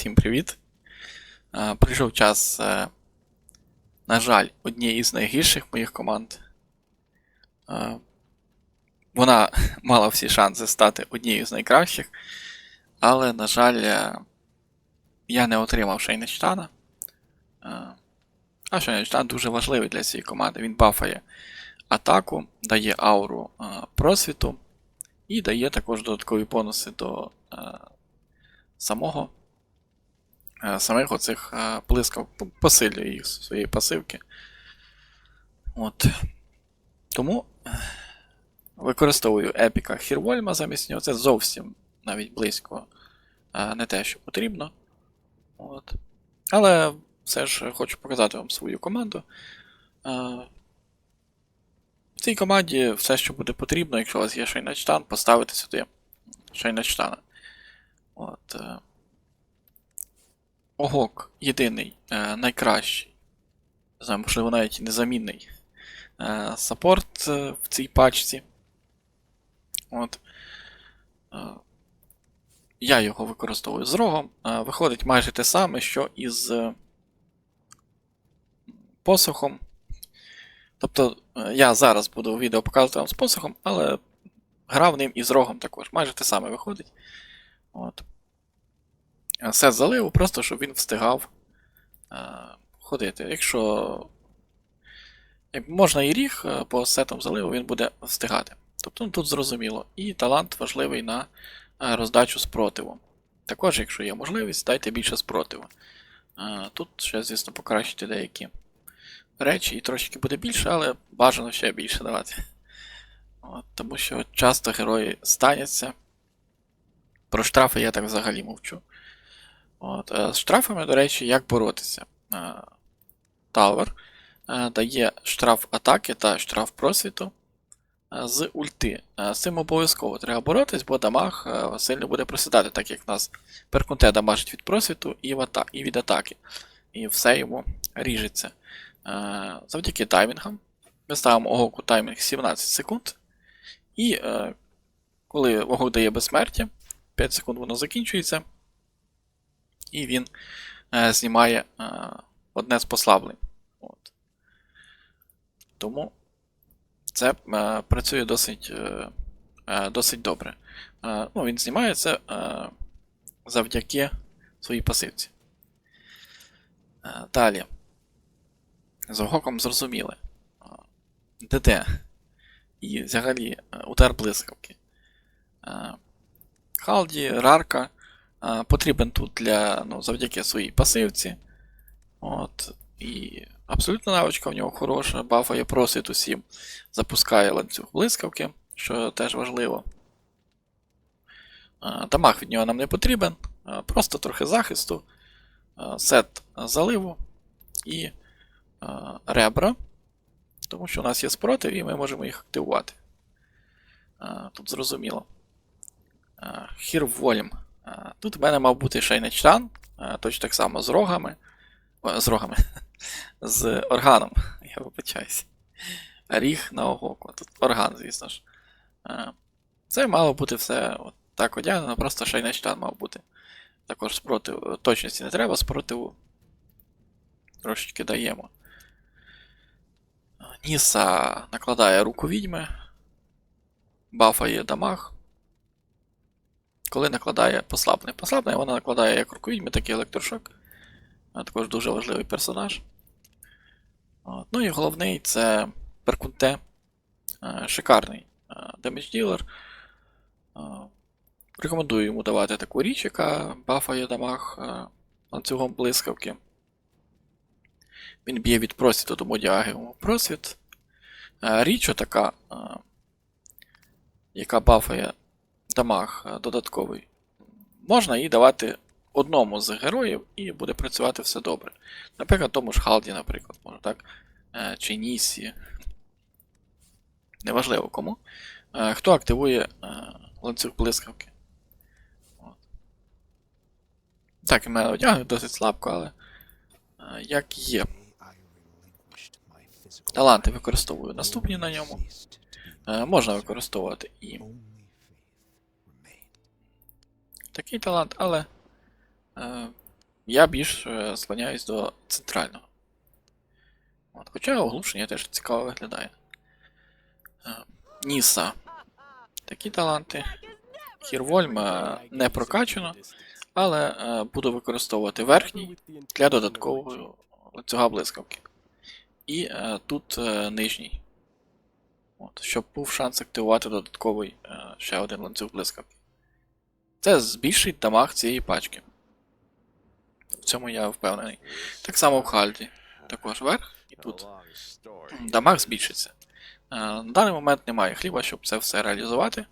Всім привіт. Прийшов час, е, на жаль, однієї з найгірших моїх команд. Вона мала всі шанси стати однією з найкращих, але, на жаль, е, я не отримав Шейнечтана. Е, А Шейнечтан дуже важливий для цієї команди. Він бафає атаку, дає ауру просвіту і дає також додаткові бонуси до е, самого самих оцих е, блискав, посилює їх своєї пасивки. От. Тому е, використовую епіка Хірвольма замість нього. Це зовсім навіть близько е, не те, що потрібно. От. Але все ж хочу показати вам свою команду. Е, В цій команді все, що буде потрібно, якщо у вас є Шейначтан, поставити сюди Шейначтана. От. Огок єдиний, е, найкращий. Не знаю, можливо, навіть незамінний е, саппорт е, в цій пачці. От. Е, я його використовую з рогом. Виходить майже те саме, що і з посохом. Тобто, я зараз буду відео показувати вам з посохом, але грав ним і з рогом також. Майже те саме виходить. От. Сет заливу, просто щоб він встигав е, ходити. Якщо можна і ріг е, по сетам заливу, він буде встигати. Тобто ну, тут зрозуміло. І талант важливий на е, роздачу спротиву. Також, якщо є можливість, дайте більше спротиву. Тут ще, звісно, покращити деякі речі, і трошки буде більше, але бажано ще більше давати. От, тому що часто герої станяться. Про штрафи я так взагалі мовчу. От, е, з штрафами, до речі, як боротися. Е, Тавер е, дає штраф атаки та штраф просвіту з ульти. З цим обов'язково треба боротись, бо дамаг сильно буде просідати, так як в нас перкунте дамажить від просвіту і, в ата- і від атаки. І все йому ріжеться. Завдяки таймінгам. Ми ставимо огоку таймінг 17 секунд. І коли огок дає безсмертя, 5 секунд воно закінчується. І він е, знімає е, одне з послаблень. От. Тому це е, працює досить, е, е, досить добре. Е, ну, він знімає це е, завдяки своїй пасивці. Е, далі. З огоком зрозуміли. Е, ДД. І взагалі е, удар блискавки. Халді, Рарка потрібен тут для, ну, завдяки своїй пасивці. От. І абсолютно навичка в нього хороша, бафає просить усім, запускає ланцюг блискавки, що теж важливо. Е, Дамаг від нього нам не потрібен, просто трохи захисту, сет заливу і ребра, тому що у нас є спротив і ми можемо їх активувати. Тут зрозуміло. Хірвольм. Е, Тут в мене мав бути Шейнечтан, е, точно так само з рогами. О, з рогами. з органом. Я вибачаюся. Ріг на огоку. Тут орган, звісно ж. Е, Це мало бути все от так одягнено, просто Шейнечтан мав бути. Також спротив. Точності не треба, спротиву. Трошечки даємо. Ніса накладає руку відьми. Бафає дамаг. Коли накладає послаблений. Послаблений вона накладає як руку відьми, так і електрошок. А також дуже важливий персонаж. От. Ну і головний це Перкунте. Е, Шикарний демедж ділер. Рекомендую йому давати таку річ, яка бафає дамаг е, ланцюгом блискавки. Він б'є від просвіту, тому діагимо просвіт. Е, Річ така, е, яка бафає дамаг е, додатковий. Можна її давати одному з героїв і буде працювати все добре. Наприклад, тому ж Халді, наприклад, може так. Е, Чи Нісі. Неважливо кому. Е, Хто активує ланцюг блискавки. От. Так, і мене одягнуть досить слабко, але як є. Таланти використовую наступні на ньому. Можна використовувати і такий талант, але е, я більш е, склоняюсь до центрального. От, хоча оглушення теж цікаво виглядає. Е, Ніса. Такі таланти. Хірвольм е, не прокачано, але е, буду використовувати верхній для додаткового ланцюга блискавки. І е, тут е, нижній. От, щоб був шанс активувати додатковий е, ще один ланцюг блискавки. Це збільшить дамаг цієї пачки. В цьому я впевнений. Так само в Хальді. Також верх, і тут дамаг збільшиться. Е, На даний момент немає хліба, щоб це все реалізувати.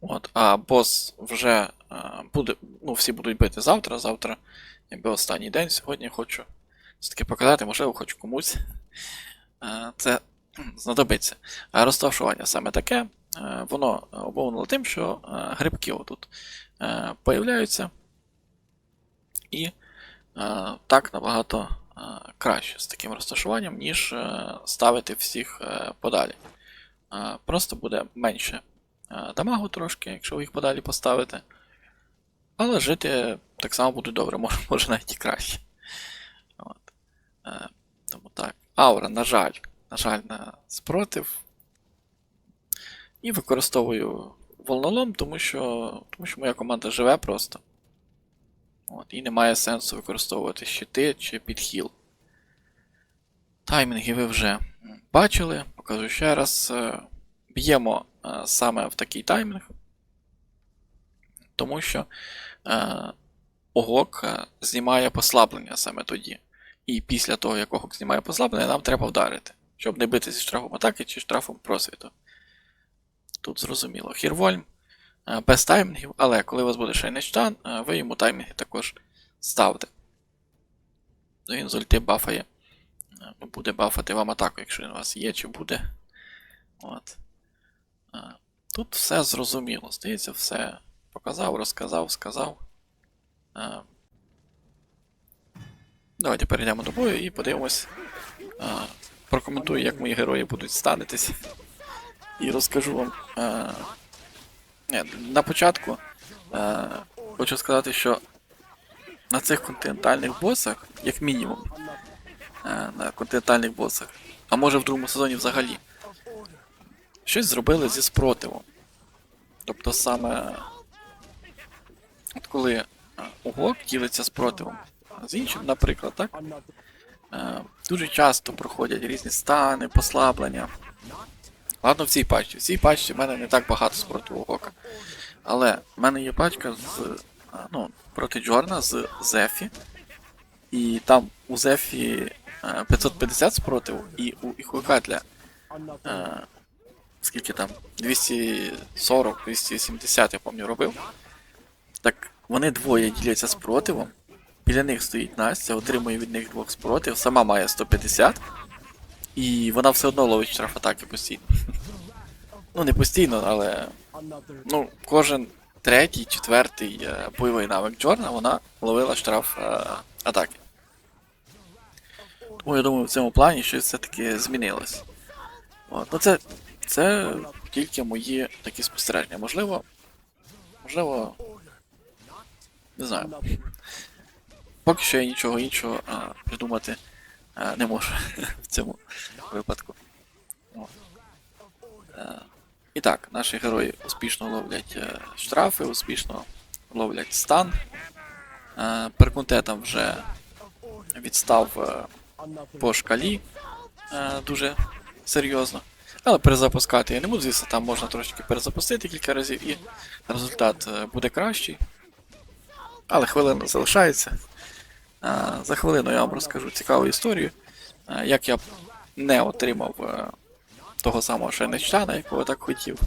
От, а бос вже е, буде. Ну, всі будуть бити завтра. Завтра, якби останній день, сьогодні хочу все-таки показати, можливо, хоч комусь. Е, Це знадобиться. А розташування саме таке. Воно обумовлено тим, що грибки отут появляються. І е, так набагато е, краще з таким розташуванням, ніж е, ставити всіх е, подалі. Е, Просто буде менше е, дамагу трошки, якщо ви їх подалі поставите. Але жити так само буде добре, може, навіть і краще. От. Е, Тому так. Аура, на жаль, на жаль, на спротив. І використовую волнолом, тому що, тому що моя команда живе просто. От, і немає сенсу використовувати щити чи підхіл. Таймінги ви вже бачили, покажу ще раз. Е, Б'ємо е, саме в такий таймінг, тому що е, Огок знімає послаблення саме тоді. І після того, як Огок знімає послаблення, нам треба вдарити, щоб не бити зі штрафом атаки чи штрафом просвіту. Тут зрозуміло. Хірвольм е, без таймінгів, але коли у вас буде шайнечтан, е, ви йому таймінги також ставте. Ну, Він з ульти бафає. е, ну, Буде бафати вам атаку, якщо він у вас є, чи буде. От. Тут все зрозуміло. Здається, все показав, розказав, сказав. Давайте перейдемо до бою і подивимось. Прокоментую, як мої герої будуть станетись. І розкажу вам. Е, ні, на початку е, хочу сказати, що на цих континентальних босах, як мінімум, е, на континентальних босах, а може в другому сезоні взагалі, щось зробили зі спротивом. Тобто саме. От коли е, Угок ділиться спротивом з іншим, наприклад, так? Е, дуже часто проходять різні стани, послаблення. Ладно, в цій пачці. В цій пачці в мене не так багато спротиву Гока. Але в мене є пачка з. Ну, проти Джорна з Зефі. І там у Зефі е, 550 спротиву, і у Іхуекатля е, скільки там? 240, 270, я пам'ятаю, робив. Так вони двоє діляться спротивом. Біля них стоїть Настя, отримує від них двох спротив, сама має 150. І вона все одно ловить штраф атаки постійно. Ну, не постійно, але. Ну, кожен третій, четвертий е, бойовий навик Джорна, вона ловила штраф е, атаки. Тому я думаю, в цьому плані щось все-таки змінилось. От. Ну це, це тільки мої такі спостереження. Можливо. Можливо. Не знаю. Поки що я нічого іншого а, придумати а, не можу в цьому випадку. О. І так, наші герої успішно ловлять е, штрафи, успішно ловлять стан. Е, Перкунте там вже відстав е, по шкалі дуже серйозно. Але перезапускати я не буду, звісно, там можна трошки перезапустити кілька разів і результат буде кращий. Але хвилина залишається. За хвилину я вам розкажу цікаву історію, як я не отримав того самого Шайнечтана, якого так хотів.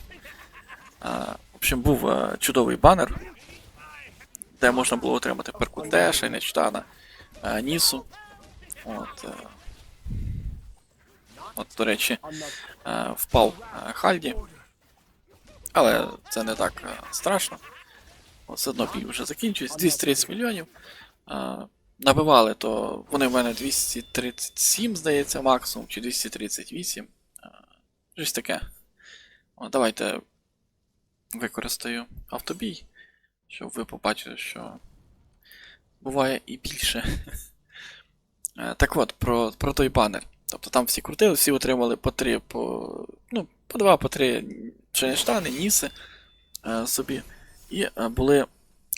Е, В общем, був е, чудовий банер, де можна було отримати Перкунте, Шайнечтана, е, Нісу. От, е, от, до речі, впав Хальді. Але це не так страшно. Все одно бій вже закінчується. 230 мільйонів. Набивали, то вони в мене 237, здається, максимум, чи 238. Е, Щось таке. О, давайте використаю автобій, щоб ви побачили, що буває і більше. Е, Так от, про, про той банер. Тобто там всі крутили, всі отримали по три, по, ну, по два, по три штани, ніси е, собі. І е, були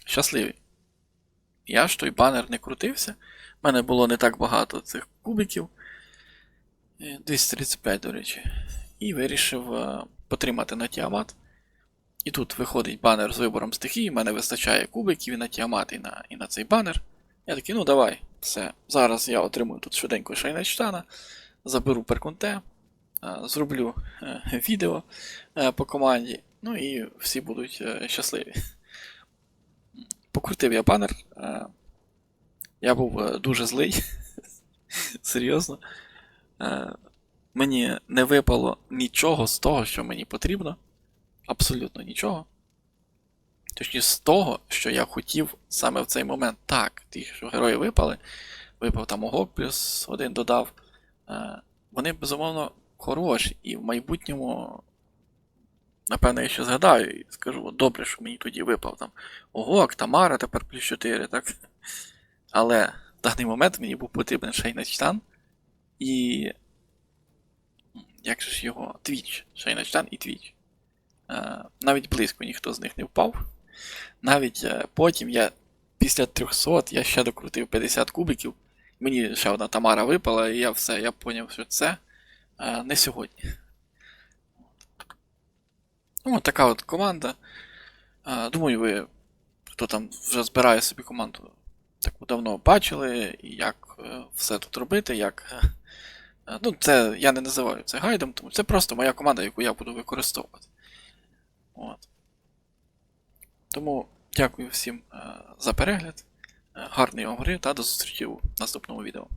щасливі. Я ж той банер не крутився. У мене було не так багато цих кубиків. Е, 235, до речі. І вирішив е, потримати на Тіамат. І тут виходить банер з вибором стихії, в мене вистачає кубиків і на Тіамат, і на, і на цей банер. Я такий, ну давай, все. Зараз я отримую тут швиденько Шайнечтана, заберу перкунте, е, зроблю е, відео по команді, ну і всі будуть щасливі. Покрутив я банер. Я був дуже злий. Серйозно. Мені не випало нічого з того, що мені потрібно. Абсолютно нічого. Точніше, з того, що я хотів саме в цей момент. Так, ті, що герої випали, випав там Огок плюс один додав. Е, Вони, безумовно, хороші, і в майбутньому, напевно, я ще згадаю і скажу, добре, що мені тоді випав там Огок, Тамара тепер плюс 4, так? Але в даний момент мені був потрібен Шейначтан і. Як же ж його? Твіч. Шейначтан і Твіч. Е, навіть близько ніхто з них не впав. Навіть е, потім я після 300 я ще докрутив 50 кубиків. Мені ще одна Тамара випала, і я все, я зрозумів, що це е, не сьогодні. Ну, така от команда. Думаю, ви, хто там вже збирає собі команду, таку давно бачили, як все тут робити, як. Е, ну, це я не називаю це гайдом, тому це просто моя команда, яку я буду використовувати. От. Тому дякую всім е, за перегляд. Е, гарної вам гри та до зустрічі у наступному відео.